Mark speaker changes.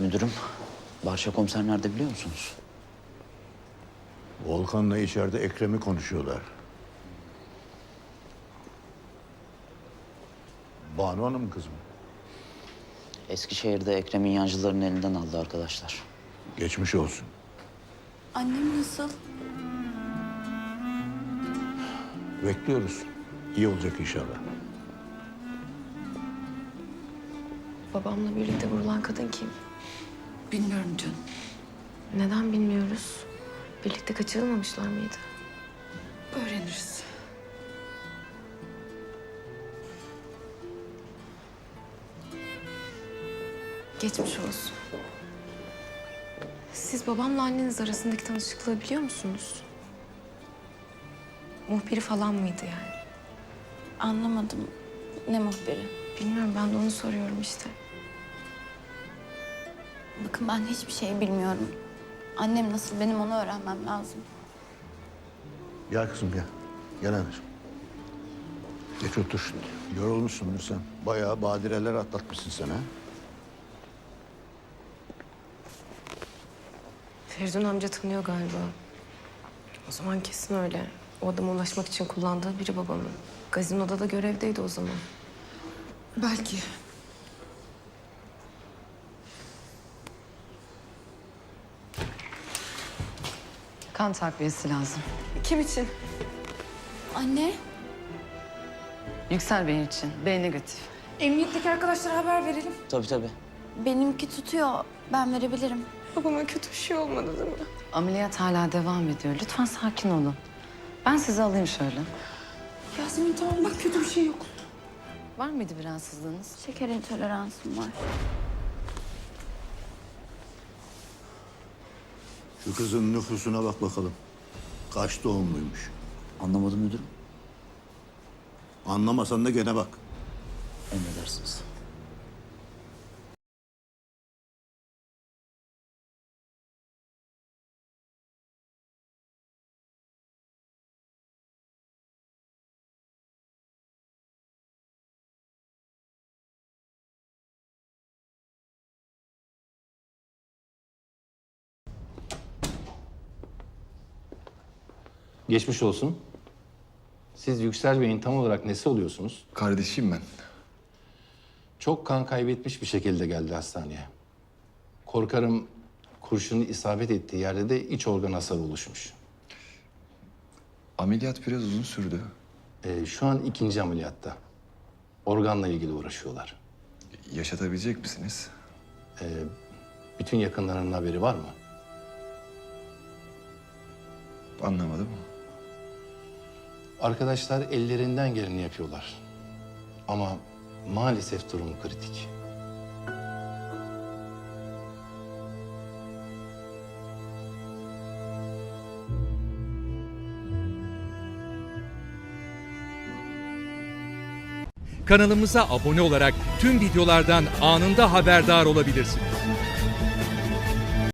Speaker 1: Müdürüm, Barça komiser nerede biliyor musunuz?
Speaker 2: Volkan'la içeride Ekrem'i konuşuyorlar. Banu Hanım kızım.
Speaker 1: Eskişehir'de Ekrem'in yancılarının elinden aldı arkadaşlar.
Speaker 2: Geçmiş olsun.
Speaker 3: Annem nasıl?
Speaker 2: Bekliyoruz. İyi olacak inşallah.
Speaker 4: Babamla birlikte vurulan kadın kim?
Speaker 3: Bilmiyorum canım.
Speaker 4: Neden bilmiyoruz. Birlikte kaçırılmamışlar mıydı?
Speaker 3: Öğreniriz.
Speaker 4: Geçmiş olsun. Siz babamla anneniz arasındaki tanışıklığı biliyor musunuz? Muhbiri falan mıydı yani?
Speaker 3: Anlamadım. Ne muhbiri?
Speaker 4: Bilmiyorum ben de onu soruyorum işte.
Speaker 3: Bakın ben hiçbir şey bilmiyorum. Annem nasıl benim onu öğrenmem lazım.
Speaker 2: Gel kızım gel. Gel anneciğim. Geç otur şimdi. Yorulmuşsundur sen. Bayağı badireler atlatmışsın sen ha.
Speaker 4: Feridun amca tanıyor galiba. O zaman kesin öyle. O adama ulaşmak için kullandığı biri babamın. Gazinoda da görevdeydi o zaman.
Speaker 3: Belki.
Speaker 5: Kan takviyesi lazım.
Speaker 4: Kim için?
Speaker 3: Anne,
Speaker 5: Yüksel Bey'in için. B negatif.
Speaker 4: Emniyetteki arkadaşlara haber verelim.
Speaker 1: Tabii tabii.
Speaker 3: benimki tutuyor. Ben verebilirim.
Speaker 4: Babama kötü bir şey olmadı değil mi?
Speaker 5: Ameliyat hala devam ediyor. Lütfen sakin olun. Ben sizi alayım şöyle.
Speaker 3: Yasemin tamam bak kötü bir şey yok.
Speaker 5: Var mıydı bir rahatsızlığınız?
Speaker 3: Şeker intoleransım var.
Speaker 2: Şu kızın nüfusuna bak bakalım. Kaç doğumluymuş.
Speaker 1: Anlamadım müdürüm.
Speaker 2: Anlamasan da gene bak.
Speaker 1: Emredersiniz.
Speaker 6: Geçmiş olsun. Siz Yüksel Bey'in tam olarak nesi oluyorsunuz?
Speaker 7: Kardeşim ben.
Speaker 6: Çok kan kaybetmiş bir şekilde geldi hastaneye. Korkarım kurşunun isabet ettiği yerde de iç organ hasarı oluşmuş.
Speaker 7: Ameliyat biraz uzun sürdü.
Speaker 6: Ee, şu an ikinci ameliyatta. Organla ilgili uğraşıyorlar.
Speaker 7: Yaşatabilecek misiniz?
Speaker 6: Bütün yakınlarının haberi var mı?
Speaker 7: Anlamadım.
Speaker 6: Arkadaşlar ellerinden geleni yapıyorlar. Ama maalesef durum kritik.
Speaker 8: Kanalımıza abone olarak tüm videolardan anında haberdar olabilirsiniz.